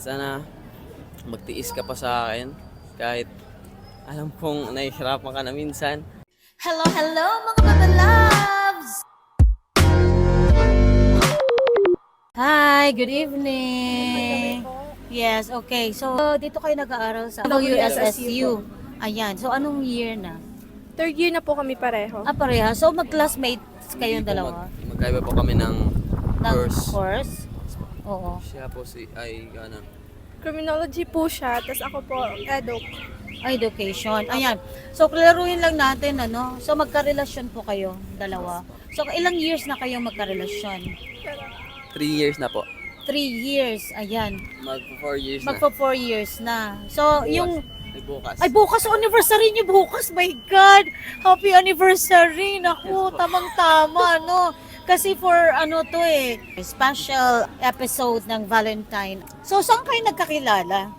sana magtiis ka pa sa akin kahit alam kong nahihirapan ka na minsan. Hello, hello mga Baba Loves! Hi, good evening. Yes, okay. So, dito kayo nag-aaral sa WSSU. Ayan. So, anong year na? Third year na po kami pareho. Ah, pareha. So, mag-classmates kayong Hindi po dalawa? Mag, magkaiba po kami ng Ng course. course? Oo. Siya po si, ay, ano, Criminology po siya, tapos ako po, eduk. Education. Ayan. So, klaruhin lang natin, ano? So, magkarelasyon po kayo, dalawa. So, ilang years na kayong magkarelasyon? three years na po. Three years. Ayan. Mag four years na. Magpa four years na. So, yung... Ay, bukas. Ay, bukas anniversary niyo bukas. My God! Happy anniversary! Naku, tamang-tama, no? Kasi for ano to eh, special episode ng Valentine. So, saan kayo nagkakilala?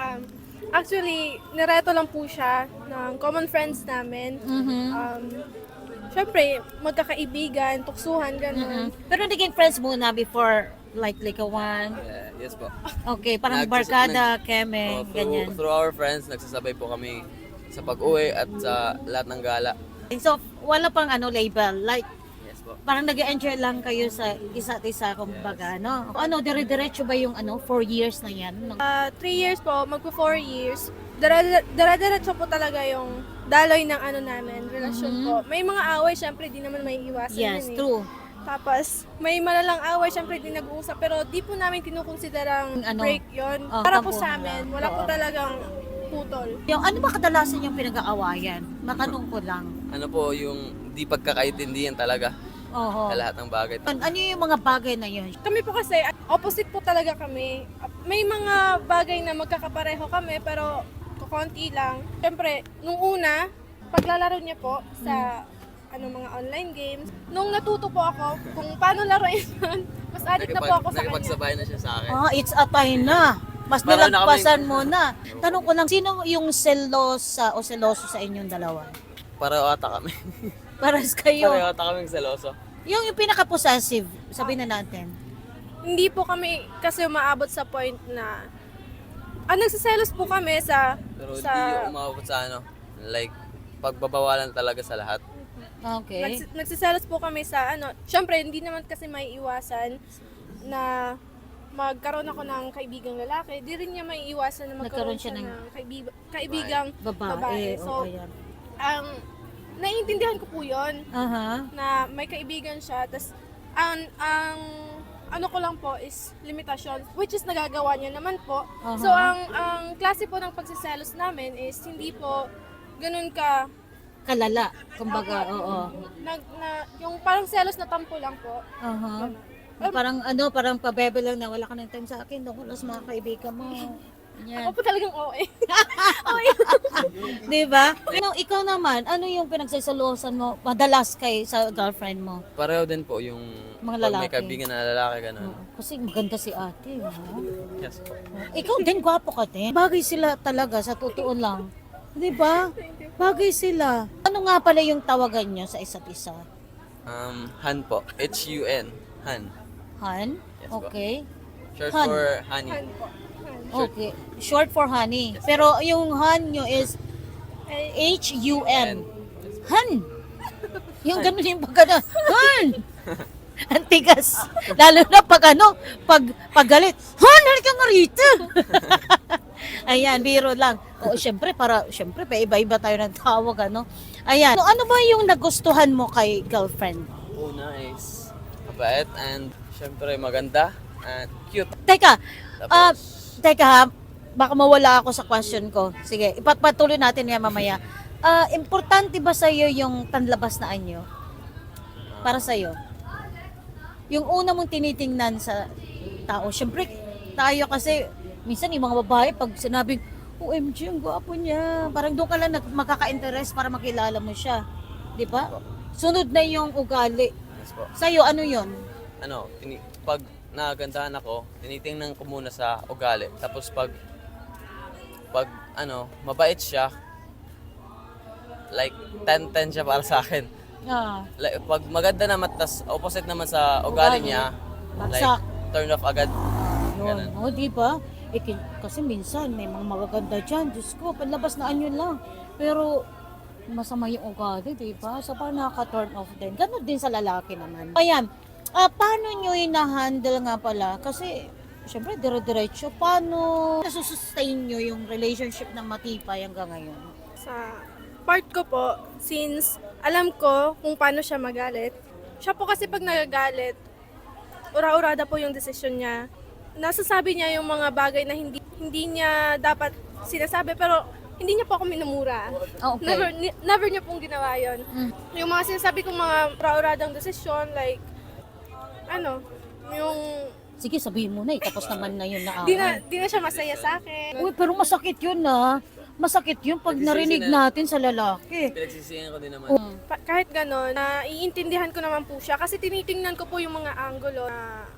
Um, actually, nireto lang po siya ng common friends namin. Mhm. Um, Siyempre, magkakaibigan, tuksuhan, gano'n. Mhm. Pero naging friends muna before like likawan. Yeah, yes po. Okay, parang Nagsas- barkada, keme, Oh, through, ganyan. through our friends, nagsasabay po kami sa pag-uwi at sa lahat ng gala. So, wala pang ano label. Like, po. parang nag enjoy lang kayo sa isa't isa, kumbaga, no? Ano, dire-diretso ba yung ano, four years na yan? Uh, three years po, magpo four years. Dara- Dara-diretso po talaga yung daloy ng ano namin, relasyon Mhm. po. May mga away, syempre, di naman may iwasan Yes, yun eh. true. Tapos, may malalang away, syempre, di nag-uusap. Pero di po namin kinukonsiderang Ano? break yon Oh, Para po sa amin, wala po talagang putol. Yung ano ba kadalasan yung pinag-aawayan? Matanong ko lang. Ano po yung di pagkakaintindihan talaga Oo. sa lahat ng bagay. An- Ano yung mga bagay na yun? Kami po kasi, opposite po talaga kami. May mga bagay na magkakapareho kami, pero kukonti lang. Siyempre, nung una, paglalaro niya po sa ano mga online games, nung natuto po ako kung paano laruin yun, mas addict na po ako sa kanya. Nakipagsabay na siya sa akin. Ah, it's a time na. Mas Parang nilagpasan mo na. Tanong ko lang, sino yung selosa o seloso sa inyong dalawa? Pareho ata kami. Paras kayo. Pareho ata kaming seloso. Yung, yung pinaka-possessive, sabihin na natin. Hindi po kami kasi umaabot sa point na ah, nagsiselos po kami sa Pero sa di umabot sa ano, like, pagbabawalan talaga sa lahat. Okay. Nags- nagsiselos po kami sa ano, syempre hindi naman kasi may iwasan na magkaroon ako ng kaibigang lalaki, di rin niya may iwasan na Nagkaroon magkaroon siya siya ng ng kaibig- kaibigang Babae. babae. So, So, yan. ang naiintindihan ko po 'yon Aha. na may kaibigan siya, tas ang ang ano ko lang po is limitasyon which is nagagawa niya naman po. Aha. So ang ang klase po ng pagsiselos namin is hindi po ganun ka Kalala. Kumbaga, oo. nag na yung parang selos na tampo lang po. Aha. Parang ano, parang pabebe lang na wala ka ng time sa akin. Doon ko lang sa mga kaibigan mo. Yan. Ako po talagang OA. Di ba? Ano, ikaw naman, ano yung pinagsasalosan mo madalas kay sa girlfriend mo? Pareho din po yung Mga pag may lalaki. kaibigan na lalaki ganun. Kasi maganda si ate. ha? Yes po. Ikaw din, gwapo ka din. Bagay sila talaga, sa totoo lang. Di ba? Bagay sila. Ano nga pala yung tawagan nyo sa isa't isa? Um, Han po. H-U-N. Han. Han? Yes, po. Okay. Short Han. for honey. Okay. Short for honey. Pero yung Han nyo is H-U-N. Han! Yung ganun yung pag ano, Han! Ang tigas. Lalo na pag ano, pag, pag galit, Han, halika nga rito! Ayan, biro lang. O, syempre, para, syempre, pa iba-iba tayo ng tawag, ano. Ayan. So, ano ba yung nagustuhan mo kay girlfriend? Una is mabait and syempre maganda and cute. Teka, ah, Tapos, teka ha, baka mawala ako sa question ko. Sige, ipagpatuloy natin yan mamaya. Ah, importante ba sa iyo yung tanlabas na anyo? Para sa iyo. Yung una mong tinitingnan sa tao. Syempre, tayo kasi minsan yung mga babae pag sinabing OMG, ang gwapo niya. Parang doon ka lang makaka-interest para makilala mo siya. Di ba? Sunod na yung ugali. yes po. Sa'yo, ano yon? Ano, pag nagandahan ako, tinitingnan ko muna sa ugali. Tapos pag pag ano, mabait siya, like 10-10 siya para sa akin. Ah, Like, pag maganda naman, tas opposite naman sa ugali Ugali. niya, like Bagsak. turn off agad. Yun. Ganun. O, di ba? Eh, kin- kasi minsan may mga magaganda dyan. Diyos ko, panlabas na anyo lang. Pero masama yung ugali, di ba? So parang nakaka-turn off din. Ganon din sa lalaki naman. Ayan, ah, paano nyo ina-handle nga pala? Kasi, syempre, dire-diretso. Paano nasusustain nyo yung relationship ng matipay hanggang ngayon? Sa part ko po, since alam ko kung paano siya magalit, siya po kasi pag nagagalit, ura-urada po yung desisyon niya. Nasasabi niya yung mga bagay na hindi hindi niya dapat sinasabi pero hindi niya po ako minumura. Ah, okay. Never, ni- never niya pong ginawa yun. Mm. Yung mga sinasabi kong mga ura-uradang desisyon, like, ano, yung, Sige, sabihin mo na eh. Tapos naman na yun na di na, di na siya masaya sa akin. Uy, pero masakit yun na. Masakit yun pag narinig na- natin sa lalaki. Pinagsisihan ko din naman. Mm. Pa- kahit gano'n, naiintindihan ko naman po siya kasi tinitingnan ko po yung mga angulo na,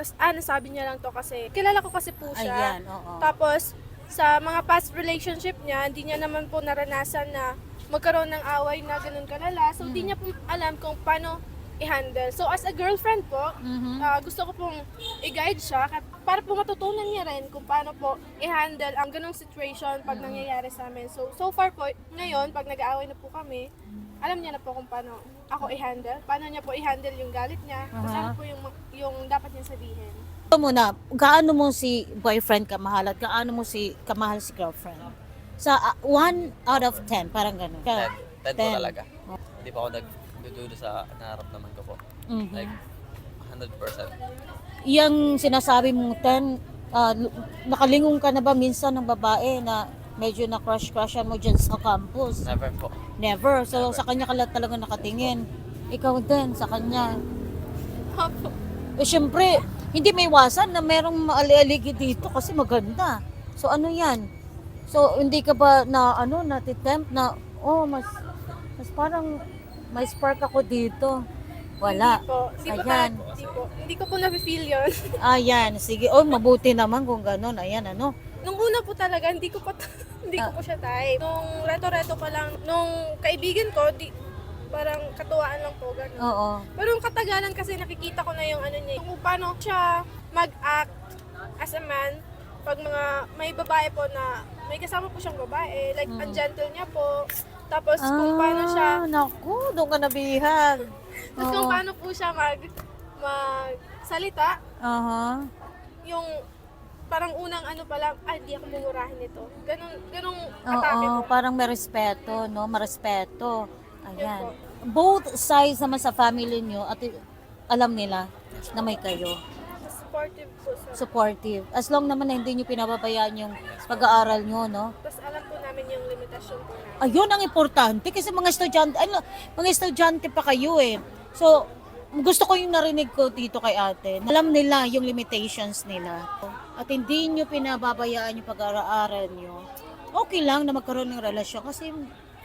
nas, ah, nasabi niya lang to kasi kilala ko kasi po siya. Ayan, oo. Tapos, sa mga past relationship niya, hindi niya naman po naranasan na magkaroon ng away na ganun kalala. So, hindi niya po alam kung paano i-handle. So, as a girlfriend po, Mhm. ah, gusto ko pong i-guide siya kat- para po matutunan niya rin kung paano po i-handle ang ganong situation pag nangyayari sa amin. So, so far po, ngayon, pag nag-aaway na po kami, alam niya na po kung paano ako i-handle. Paano niya po i-handle yung galit niya. Kasi Aha. ano po yung, yung dapat niya sabihin. Ito muna, gaano mo si boyfriend kamahal at gaano mo si kamahal si girlfriend? Sa 1 out of 10, parang gano'n. Ten. Ten po Ten. talaga. Hindi pa ako nagdudulo sa naramdaman ko po. Mhm. Like, 100%. Yung sinasabi mong 10, ah, lu- nakalingon ka na ba minsan ng babae na medyo na crush-crushan mo dyan sa campus? Never po. Never. So, sa kanya ka lang talaga nakatingin. Ikaw din, sa kanya. Eh, syempre, hindi may iwasan na merong maali-aligi dito kasi maganda. So, ano yan? So, hindi ka ba na, ano, natitempt na, oh, mas, mas parang may spark ako dito. Wala. Hindi po. Hindi po, Ayan. ta- hindi po. Hindi ko po na-feel yun. Ayan, sige. Oh, mabuti naman kung gano'n. Ayan, ano. Nung una po talaga, hindi ko pa hindi ko po siya type. Nung reto-reto pa lang, nung kaibigan ko, di, parang katuwaan lang po, gano'n. Oo. Pero yung katagalan kasi nakikita ko na yung ano niya, kung paano siya mag-act as a man pag mga may babae po na may kasama po siyang babae, like Mm. ang gentle niya po. Tapos kung paano siya, Ah, naku, doon ka nabihag. tapos kung paano po siya mag magsalita, Aha. yung parang unang ano pa lang, ay, di ako mumurahin nito. Ganong, ganong Oo, atake po. parang may respeto, no? Marespeto. Ayan. Both sides naman sa family nyo at i- alam nila na may kayo. Supportive po sa Supportive. As long naman na hindi nyo pinababayaan yung pag-aaral nyo, no? Tapos alam po namin limitasyon po namin. Ayun ang importante kasi mga estudyante, ano, mga estudyante pa kayo eh. So, gusto ko yung narinig ko dito kay ate. Alam nila yung limitations nila. At hindi nyo pinababayaan yung pag-aaral nyo. Okay lang na magkaroon ng relasyon kasi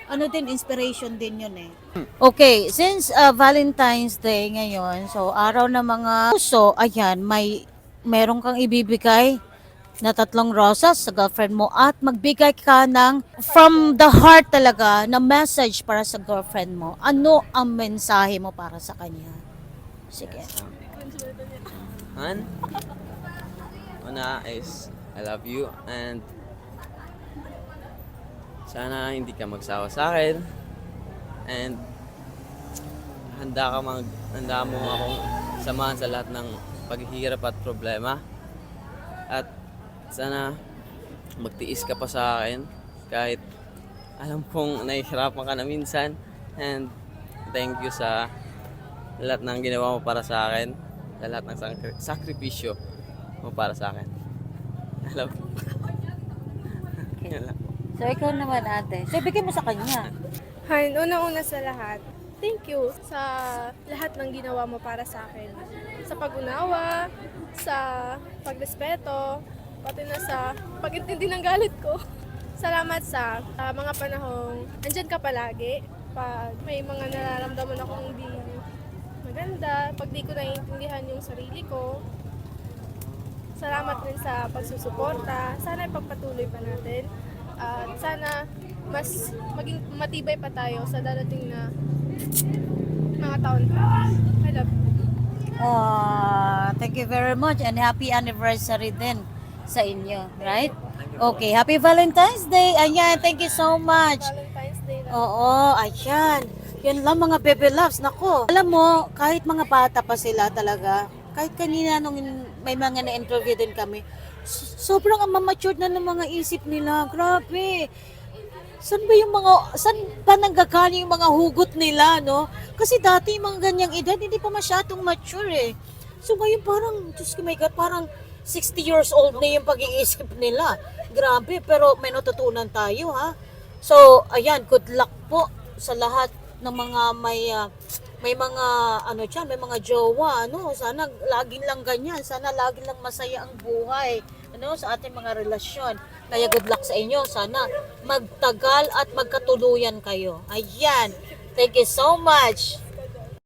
ano din, inspiration din yun eh. Okay, since uh, Valentine's Day ngayon, so araw ng mga puso, ayan, may meron kang ibibigay na tatlong rosas sa girlfriend mo at magbigay ka ng from the heart talaga na message para sa girlfriend mo. Ano ang mensahe mo para sa kanya? Sige. Han? Una is, I love you and sana hindi ka magsawa sa akin and handa ka mag handa mo akong samahan sa lahat ng paghihirap at problema at sana magtiis ka pa sa akin kahit alam kong nahihirapan ka na minsan and thank you sa lahat ng ginawa mo para sa akin sa lahat ng sakri- sakripisyo mo para sa akin I love you Yan lang. So, ikaw naman ate. So, ibigay mo sa kanya. Hi, una-una sa lahat. Thank you sa lahat ng ginawa mo para sa akin. Sa pag-unawa, sa pagrespeto, pati na sa pag-intindi ng galit ko. Salamat sa ah, mga panahong andyan ka palagi. Pag may mga nararamdaman akong hindi maganda, pag di ko naiintindihan yung sarili ko. Salamat rin sa pagsusuporta. Sana ipagpatuloy pa natin. At sana mas maging matibay pa tayo sa darating na mga taon pa. I love you. Ah, thank you very much and happy anniversary din sa inyo, right? Okay, happy Valentine's Day. Ayan, thank you so much. Valentine's Day na. Oo, ayan. Yan lang mga baby loves. Nako, alam mo, kahit mga bata pa sila talaga, kahit kanina nung may mga na-interview din kami, so- sobrang ang mamatured na ng mga isip nila. Grabe. Saan ba yung mga, saan ba nanggagaling yung mga hugot nila, no? Kasi dati yung mga ganyang edad, hindi pa masyadong mature eh. So ngayon parang, Diyos ko my God, parang 60 years old na yung pag-iisip nila. Grabe, pero may natutunan tayo ha. So, ayan, good luck po sa lahat ng mga may ah, may mga ano diyan, may mga jowa, ano, sana laging lang ganyan, sana laging lang masaya ang buhay, ano, sa ating mga relasyon. Kaya good luck sa inyo, sana magtagal at magkatuluyan kayo. Ayan. Thank you so much.